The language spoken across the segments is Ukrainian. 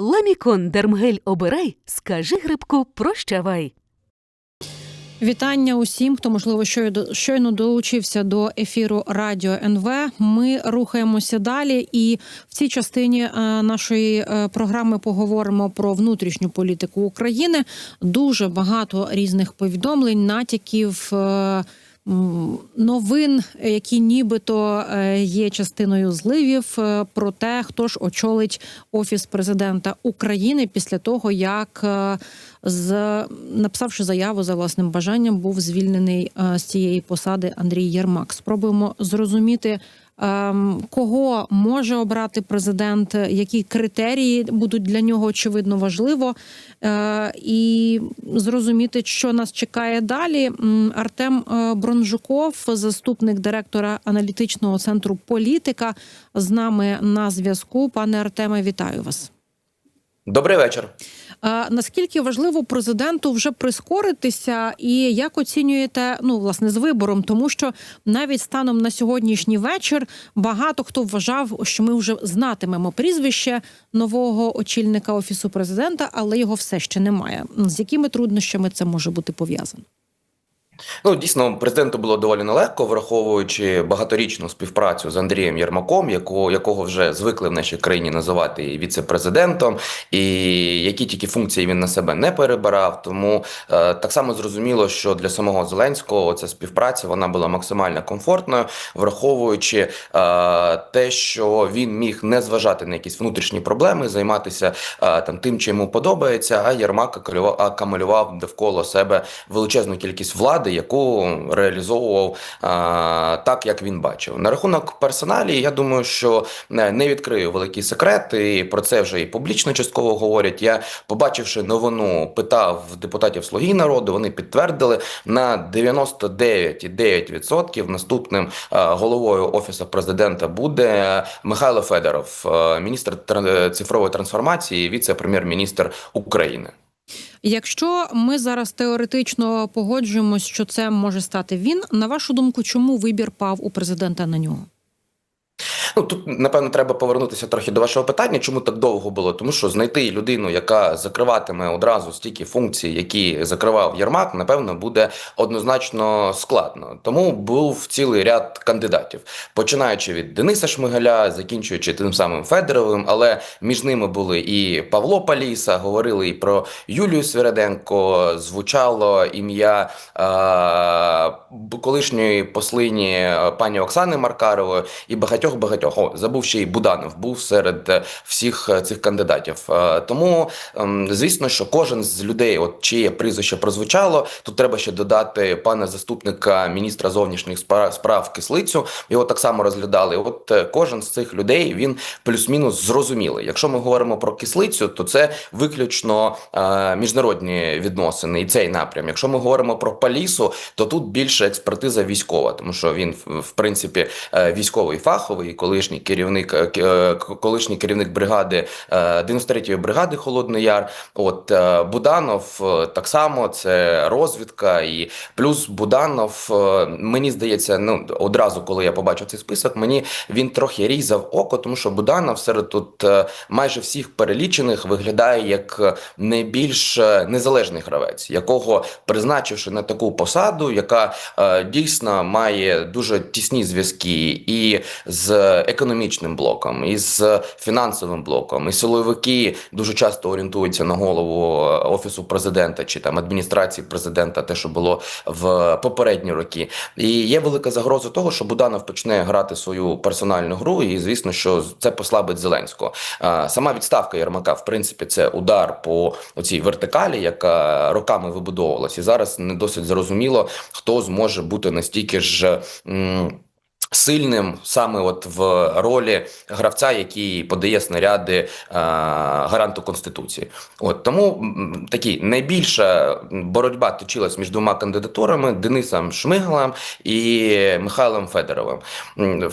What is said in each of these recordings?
Ламікон Дермгель обирай, скажи грибку прощавай. Вітання усім, хто можливо щойно долучився до ефіру Радіо НВ. Ми рухаємося далі, і в цій частині е, нашої е, програми поговоримо про внутрішню політику України. Дуже багато різних повідомлень, натяків. Новин, які нібито е, є частиною зливів, е, про те, хто ж очолить офіс президента України після того, як е, з написавши заяву за власним бажанням, був звільнений е, з цієї посади Андрій Єрмак. Спробуємо зрозуміти. ем, Кого може обрати президент, які критерії будуть для нього очевидно важливо, е, і зрозуміти, що нас чекає далі. Артем е, Бронжуков, заступник директора аналітичного центру політика, з нами на зв'язку. Пане Артеме, вітаю вас. Добрий вечір. А наскільки важливо президенту вже прискоритися, і як оцінюєте ну власне з вибором, тому що навіть станом на сьогоднішній вечір багато хто вважав, що ми вже знатимемо прізвище нового очільника офісу президента, але його все ще немає. З якими труднощами це може бути пов'язано? Ну дійсно, президенту було доволі нелегко, враховуючи багаторічну співпрацю з Андрієм Єрмаком, якого якого вже звикли в нашій країні називати віце-президентом, і які тільки функції він на себе не перебирав. Тому е, так само зрозуміло, що для самого Зеленського ця співпраця вона була максимально комфортною, враховуючи е, те, що він міг не зважати на якісь внутрішні проблеми, займатися е, там тим, чим йому подобається. А акумулював- акумулював довкола себе величезну кількість влади, яку реалізовував так, як він бачив. На рахунок персоналі, я думаю, що не, не відкрию великий секрет, і про це вже і публічно частково говорять. Я, побачивши новину, питав депутатів Слуги народу. Вони підтвердили на 99,9% наступним а, головою офісу президента буде Михайло Федоров, міністр тр- цифрової трансформації, віце-прем'єр-міністр України. Якщо ми зараз теоретично погоджуємось, що це може стати він, на вашу думку, чому вибір пав у президента на нього? Ну тут напевно треба повернутися трохи до вашого питання. Чому так довго було? Тому що знайти людину, яка закриватиме одразу стільки функцій, які закривав Єрмак, напевно, буде однозначно складно. Тому був цілий ряд кандидатів, починаючи від Дениса Шмигаля, закінчуючи тим самим Федоровим. Але між ними були і Павло Паліса, говорили і про Юлію Свириденко. Звучало ім'я е- колишньої послині пані Оксани Маркарової і багатьох багатьох. О, забув ще й Буданов був серед е, всіх е, цих кандидатів. Е, Тому, ем, звісно, що кожен з людей, от чиє прізвище прозвучало, тут треба ще додати пана заступника міністра зовнішніх спра- справ Кислицю. Його так само розглядали. От кожен з цих людей він плюс-мінус зрозумілий. Якщо ми говоримо про кислицю, то це виключно міжнародні відносини і цей напрям. Якщо ми говоримо про Палісу, то тут більше експертиза військова, тому що він в- принципі військовий фаховий, колишній керівник, е, е, колишній керівник бригади е, 93-ї бригади Холодний Яр. От е, Буданов е, так само це розвідка, і плюс Буданов, е, мені здається, ну одразу, коли я побачив цей список, мені він трохи різав око, тому що Буданов серед тут е, майже всіх перелічених виглядає як е, найбільш е, незалежний гравець, якого призначивши на таку посаду, яка е, дійсно має дуже тісні зв'язки і з економічним блоком, і з фінансовим блоком, і силовики дуже часто орієнтуються на голову е, офісу президента чи там адміністрації президента, те, що було в попередні роки. І є велика загроза того, що Буданов почне грати свою персональну гру, і звісно, що це послабить Зеленського. Сама відставка Єрмака, в принципі, це удар по цій вертикалі, яка роками вибудовувалась, і зараз не досить зрозуміло, хто зможе бути настільки ж. м, Сильним саме от в ролі гравця, який подає снаряди е, гаранту конституції, от тому такі найбільша боротьба точилась між двома кандидатурами Денисом Шмигалем і Михайлом Федоровим.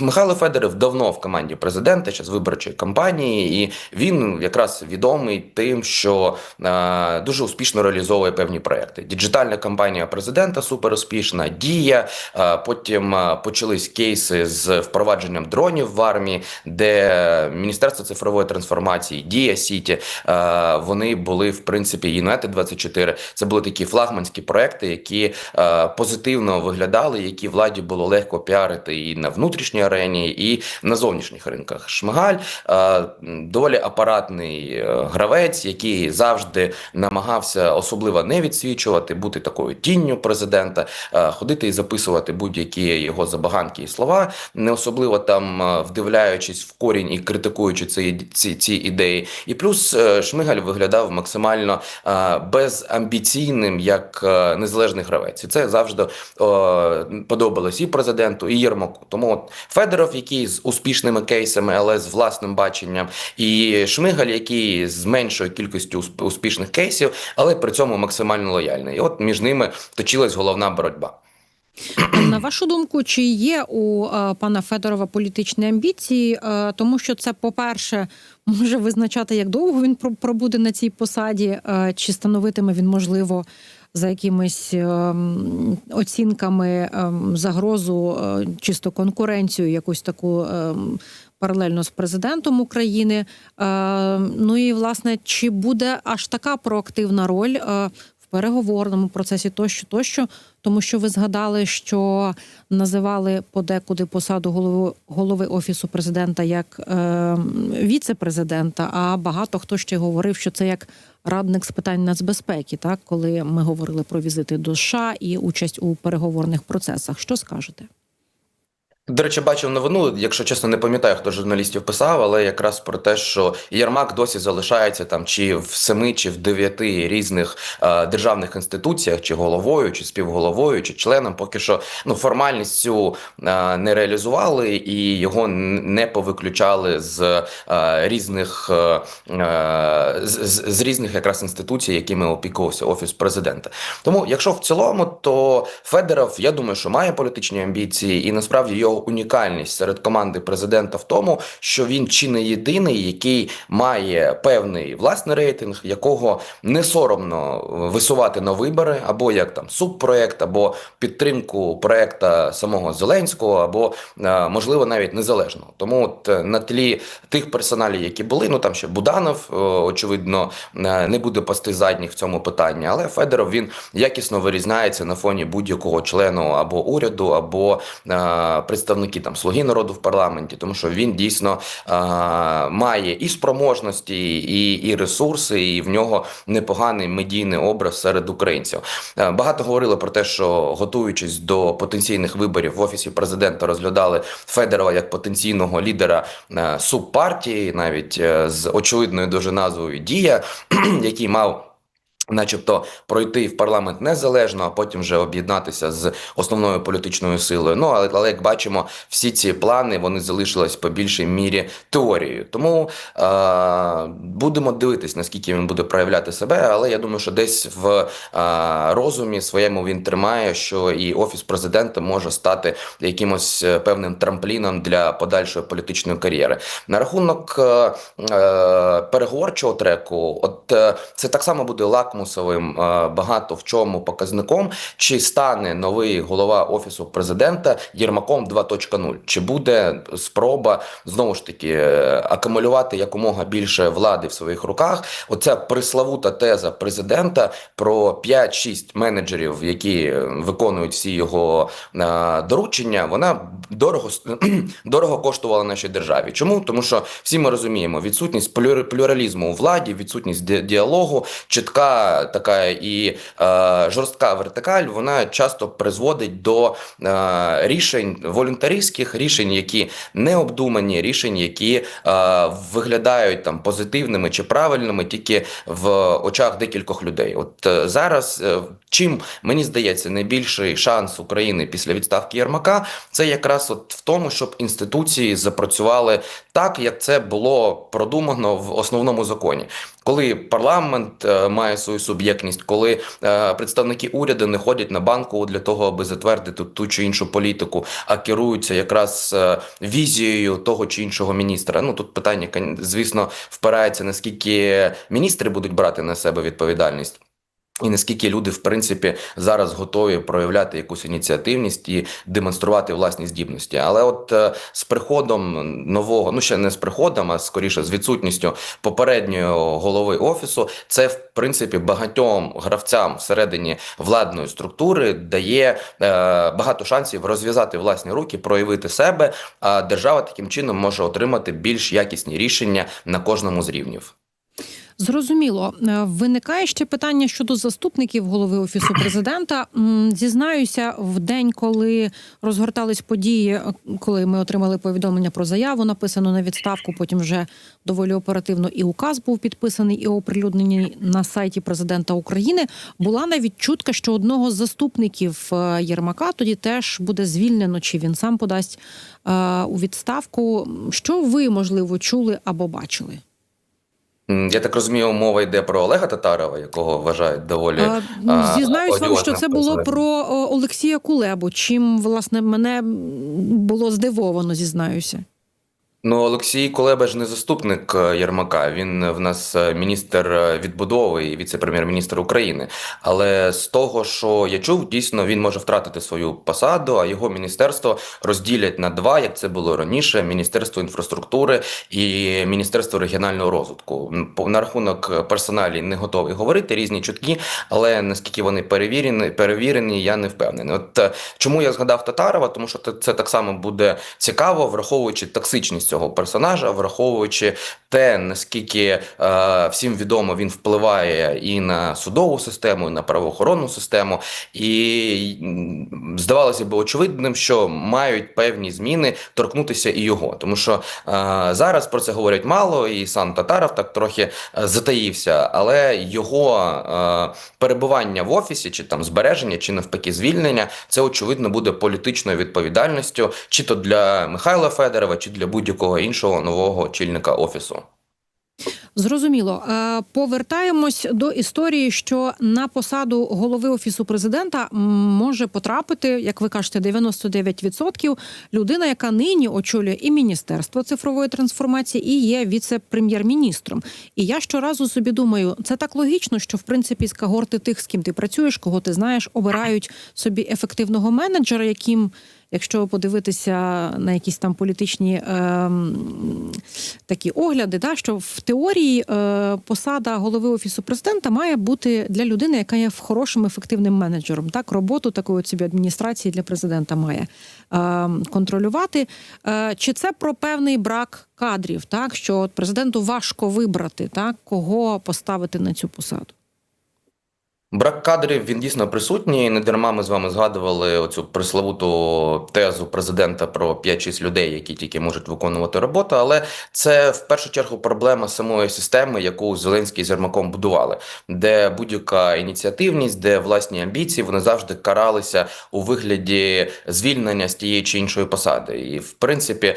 Михайло Федоров давно в команді президента з виборчої кампанії, і він якраз відомий тим, що е, дуже успішно реалізовує певні проекти. Діджитальна кампанія президента супер успішна, дія. е, потім е, почались кейси кейси з впровадженням дронів в армії, де Міністерство цифрової трансформації, Дія Сіті, е, вони були в принципі і Нети 24 Це були такі флагманські проекти, які е, позитивно виглядали, які владі було легко піарити і на внутрішній арені, і на зовнішніх ринках. Шмигаль е, доволі апаратний гравець, який завжди намагався особливо не відсвічувати, бути такою тінню президента, ходити і записувати будь-які його забаганки і слова, не особливо там е, вдивляючись в корінь і критикуючи ці, ці, ці ідеї. І плюс е, Шмигаль виглядав максимально е, безамбіційним як незалежний гравець. І це завжди подобалось і президенту, і Єрмаку. Тому от Федоров, який з успішними кейсами, але з власним баченням, і Шмигаль, який з меншою кількістю успішних кейсів, але при цьому максимально лояльний. І от між ними точилась головна боротьба. На вашу думку, чи є у е, пана Федорова політичні амбіції? Е, Тому що це, по-перше, може визначати, як довго він пробуде на цій посаді, е, чи становитиме він можливо. За якимись е, оцінками загрозу, е, чисто конкуренцію, якусь таку паралельно з президентом України. Е, Ну і власне, чи буде аж така проактивна роль е, переговорному процесі тощо, тощо, тому що ви згадали, що називали подекуди посаду голови голови офісу президента як е, віце-президента. А багато хто ще говорив, що це як радник з питань нацбезпеки, так коли ми говорили про візити до США і участь у переговорних процесах. Що скажете? До речі, бачив новину, якщо чесно, не пам'ятаю, хто журналістів писав, але якраз про те, що Єрмак досі залишається там чи в семи, чи в дев'яти різних е, державних інституціях, чи головою, чи співголовою, чи членом. Поки що ну формальність цю е, не реалізували і його не повиключали з е, різних е, е, з, з, різних якраз інституцій, якими опікувався офіс президента. Тому, якщо в цілому, то Федоров, я думаю, що має політичні амбіції, і насправді його унікальність серед команди президента в тому, що він чи не єдиний, який має певний власний рейтинг, якого не соромно висувати на вибори, або як там субпроект, або підтримку проекта самого Зеленського, або е, можливо навіть незалежного. Тому от е, на тлі тих персоналів, які були, ну там ще Буданов, е, очевидно, не буде пасти задніх в цьому питанні, але Федоров він якісно вирізняється на фоні будь-якого члену або уряду, або е, представники там слуги народу в парламенті, тому що він дійсно е, має і спроможності, і, і ресурси, і в нього непоганий медійний образ серед українців. Е, Багато говорили про те, що готуючись до потенційних виборів в офісі президента, розглядали Федорова як потенційного лідера е, субпартії, навіть е, з очевидною дуже назвою Дія, який мав. Начебто пройти в парламент незалежно, а потім вже об'єднатися з основною політичною силою. Ну але, але як бачимо, всі ці плани вони залишились по більшій мірі теорією. Тому е- будемо дивитись, наскільки він буде проявляти себе. Але я думаю, що десь в е- розумі своєму він тримає, що і офіс президента може стати якимось е, певним трампліном для подальшої політичної кар'єри. На рахунок е- е- переговорчого треку, от е- це так само буде лакмусовим е, багато в чому показником, чи стане новий голова офісу президента Єрмаком 2.0, чи буде спроба знову ж таки е, акумулювати якомога більше влади в своїх руках. Оця приславута теза президента про 5-6 менеджерів, які виконують всі його е, доручення, вона дорого дорого коштувала нашій державі. Чому? Тому що всі ми розуміємо відсутність плюр- плюралізму у владі, відсутність діалогу, чітка така і е, жорстка вертикаль, вона часто призводить до е, рішень волюнтаристських, рішень, які не обдумані, рішень, які е, виглядають там позитивними чи правильними тільки в очах декількох людей. От е, зараз, е, чим мені здається, найбільший шанс України після відставки Єрмака, це якраз от в тому, щоб інституції запрацювали так, як це було продумано в основному законі. Коли парламент е, має свою суб'єктність, коли е, представники уряду не ходять на банку для того, аби затвердити ту чи іншу політику, а керуються якраз е, візією того чи іншого міністра. Ну тут питання, звісно, впирається наскільки міністри будуть брати на себе відповідальність. І наскільки люди, в принципі, зараз готові проявляти якусь ініціативність і демонструвати власні здібності. Але от е, з приходом нового, ну ще не з приходом, а скоріше з відсутністю попереднього голови офісу, це в принципі багатьом гравцям всередині владної структури дає е, багато шансів розв'язати власні руки, проявити себе. А держава таким чином може отримати більш якісні рішення на кожному з рівнів. Зрозуміло, Е, виникає ще питання щодо заступників голови офісу президента. Зізнаюся, в день, коли розгортались події, е, коли ми отримали повідомлення про заяву, написану на відставку. Потім вже доволі оперативно і указ був підписаний і оприлюднений на сайті президента України. Була навіть чутка, що одного з заступників е, Єрмака тоді теж буде звільнено, чи він сам подасть у відставку. Що ви можливо чули або бачили? Я так розумію, мова йде про Олега Татарова, якого вважають доволі А, а, Зізнаюсь вам, що це було про Олексія Кулебу. Чим власне мене було здивовано, зізнаюся. Ну, Олексій Кулеба ж не заступник е, Єрмака. Він в нас е, міністр е, відбудови і віце-прем'єр-міністр України. Але з того, що я чув, дійсно він може втратити свою посаду, а його міністерство розділять на два, як це було раніше: Міністерство інфраструктури і Міністерство регіонального розвитку. На рахунок персоналі не готовий говорити різні чутки, але наскільки вони перевірені, перевірені, я не впевнений. От е, чому я згадав Татарова, тому що це так само буде цікаво, враховуючи токсичність цього персонажа, враховуючи те, наскільки е, всім відомо він впливає і на судову систему, і на правоохоронну систему, і здавалося б очевидним, що мають певні зміни торкнутися і його, тому що е, зараз про це говорять мало, і сам Татаров так трохи е, затаївся, але його е, перебування в офісі, чи там збереження, чи навпаки звільнення, це очевидно буде політичною відповідальністю, чи то для Михайла Федорова, чи для будь-якого іншого нового очільника офісу. Зрозуміло. Е, Повертаємось до історії, що на посаду голови офісу президента може потрапити, як ви кажете, 99% людина, яка нині очолює і міністерство цифрової трансформації, і є віце-прем'єр-міністром. І я щоразу собі думаю, це так логічно, що в принципі з когорти тих, з ким ти працюєш, кого ти знаєш, обирають собі ефективного менеджера, яким. Якщо подивитися на якісь там політичні ем, такі огляди, да, що в теорії е, посада голови офісу президента має бути для людини, яка є хорошим ефективним менеджером. Так, роботу такої от собі адміністрації для президента має е, контролювати. Е, чи це про певний брак кадрів, так що от президенту важко вибрати, так кого поставити на цю посаду? Брак кадрів він дійсно присутній. Не дарма ми з вами згадували оцю пресловуту тезу президента про 5-6 людей, які тільки можуть виконувати роботу. Але це в першу чергу проблема самої системи, яку Зеленський з Єрмаком будували, де будь-яка ініціативність, де власні амбіції вони завжди каралися у вигляді звільнення з тієї чи іншої посади. І в принципі,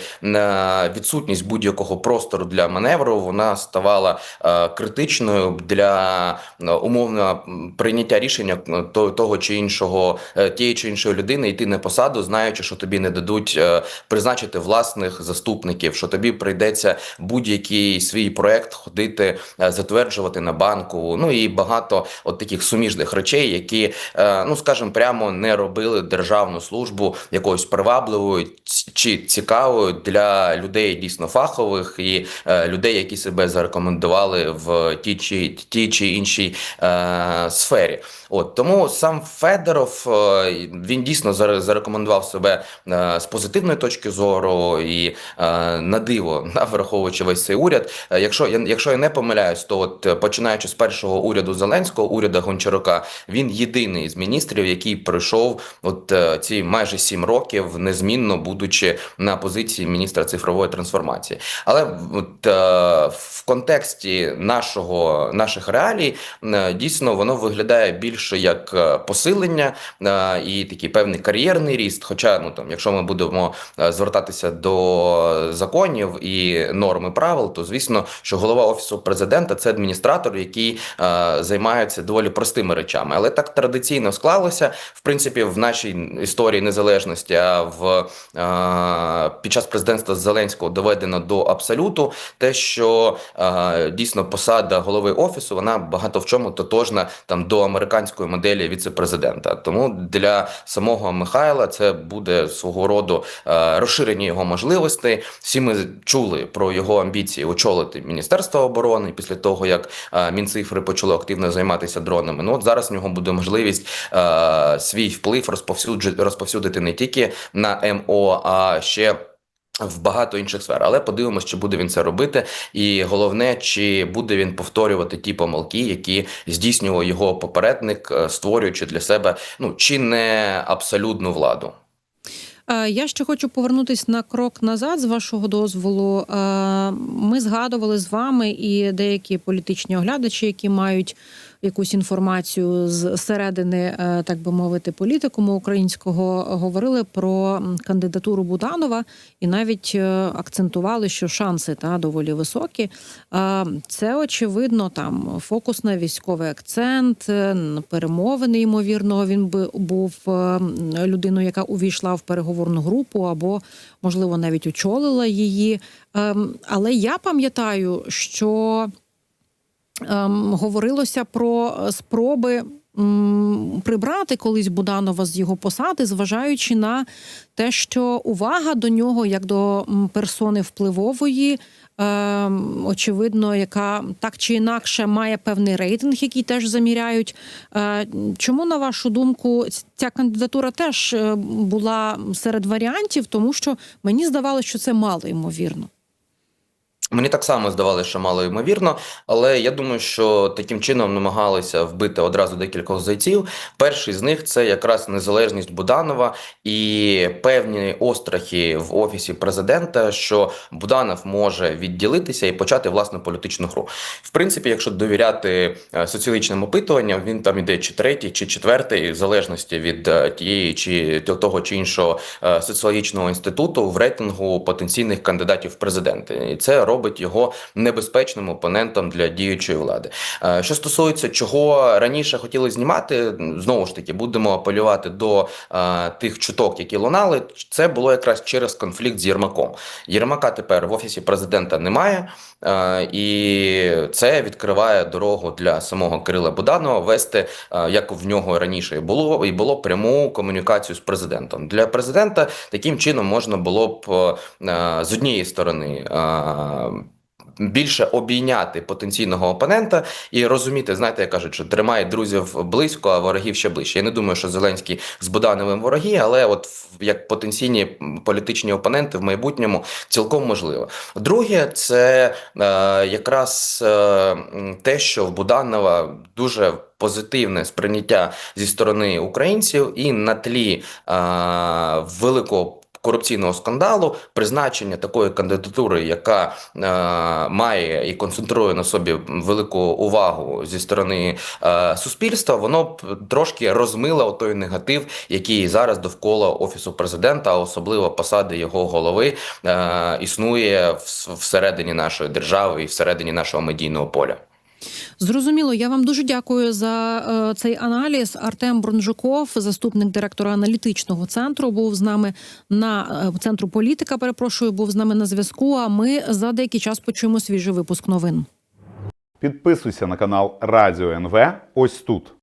відсутність будь-якого простору для маневру вона ставала е, критичною для е, умовно прийняття рішення е, то- того чи іншого е, тієї чи іншої людини йти на посаду, знаючи, що тобі не дадуть е, призначити власних заступників, що тобі прийдеться будь-який свій проект ходити, затверджувати на банку. Ну і багато от таких суміжних речей, які, ну скажімо, прямо не робили державну службу якоюсь привабливою чи цікавою для людей дійсно фахових і людей, які себе зарекомендували в тій чи тій чи іншій е, сфері. От тому сам Федоров е, він дійсно заре- зарекомендував себе е, з позитивної точки зору і е, на диво, да, враховуючи весь цей уряд. Якщо я якщо я не помиляюсь, то от починаючи з першого уряду Зеленського, уряду Гончарука, він єдиний з міністрів, який пройшов от ці майже сім років, незмінно будучи на позиції міністра цифрової трансформації. Але от, в контексті нашого наших реалій дійсно воно виглядає більше як е, посилення е, і такий певний кар'єрний ріст. Хоча, ну там, якщо ми будемо е, звертатися до законів і норми правил, то звісно, що голова офісу президента це адміністратор, який займається доволі простими речами. Але так традиційно склалося в принципі в нашій історії незалежності. А в під час президентства Зеленського доведено до абсолюту те, що дійсно посада голови офісу вона багато в чому тотожна там до американської моделі віцепрезидента. Тому для самого Михайла це буде свого роду е, розширення його можливостей. Всі ми чули про його амбіції очолити Міністерство оборони після того, як е, Мінцифри почали активно займатися дронами. Ну от зараз в нього буде можливість е, свій вплив розповсюджити розповсюдити не тільки на МО, а ще. В багато інших сфер, але подивимося, чи буде він це робити, і головне, чи буде він повторювати ті помилки, які здійснював його попередник, е, створюючи для себе ну чи не абсолютну владу. Е, Я ще хочу повернутися на крок назад, з вашого дозволу. Е, Ми згадували з вами і деякі політичні оглядачі, які мають якусь інформацію з середини, е, так би мовити, політикуму українського, говорили про кандидатуру Буданова і навіть е, акцентували, що шанси та доволі високі. Е, Це очевидно там фокус на військовий акцент, перемовини. Ймовірно, він би був людиною, яка увійшла в переговорну групу, або можливо навіть очолила її. Ем, Але я пам'ятаю, що говорилося про е, спроби. Прибрати колись Буданова з його посади, зважаючи на те, що увага до нього, як до персони впливової, ем, очевидно, яка так чи інакше має певний рейтинг, який теж заміряють. Е, Чому, на вашу думку, ця кандидатура теж е, була серед варіантів, тому що мені здавалося, що це мало ймовірно. Мені так само здавалося, що мало ймовірно, але я думаю, що таким чином намагалися вбити одразу декількох зайців. Перший з них це якраз незалежність Буданова і певні острахи в офісі президента, що Буданов може відділитися і почати власну політичну гру. В принципі, якщо довіряти е, соціологічним опитуванням, він там іде чи третій, чи четвертий, в залежності від е, тієї чи того чи іншого е, соціологічного інституту в рейтингу потенційних кандидатів в президенти, і це робить його небезпечним опонентом для діючої влади. Е, Що стосується чого раніше хотіли знімати, знову ж таки будемо апелювати до е, тих чуток, які лунали. Це було якраз через конфлікт з Єрмаком. Єрмака тепер в офісі президента немає, і це відкриває дорогу для самого Кирила Буданова вести, е, як в нього раніше було, і було пряму комунікацію з президентом. Для президента таким чином можна було б е, з однієї сторони. Більше обійняти потенційного опонента і розуміти, знаєте, як кажуть, що тримає друзів близько, а ворогів ще ближче. Я не думаю, що Зеленський з Будановим вороги, але от як потенційні політичні опоненти в майбутньому цілком можливо. Друге, це е, якраз е, те, що в Буданова дуже позитивне сприйняття зі сторони українців, і на тлі е, великого. Корупційного скандалу, призначення такої кандидатури, яка е, має і концентрує на собі велику увагу зі сторони е, суспільства, воно б трошки розмило той негатив, який зараз довкола офісу президента, а особливо посади його голови, е, існує всередині нашої держави і всередині нашого медійного поля. Зрозуміло, я вам дуже дякую за е, цей аналіз. Артем Бронжуков, заступник директора аналітичного центру, був з нами на е, центру політика. Перепрошую, був з нами на зв'язку. А ми за деякий час почуємо свіжий випуск новин. Підписуйся на канал Радіо НВ ось тут.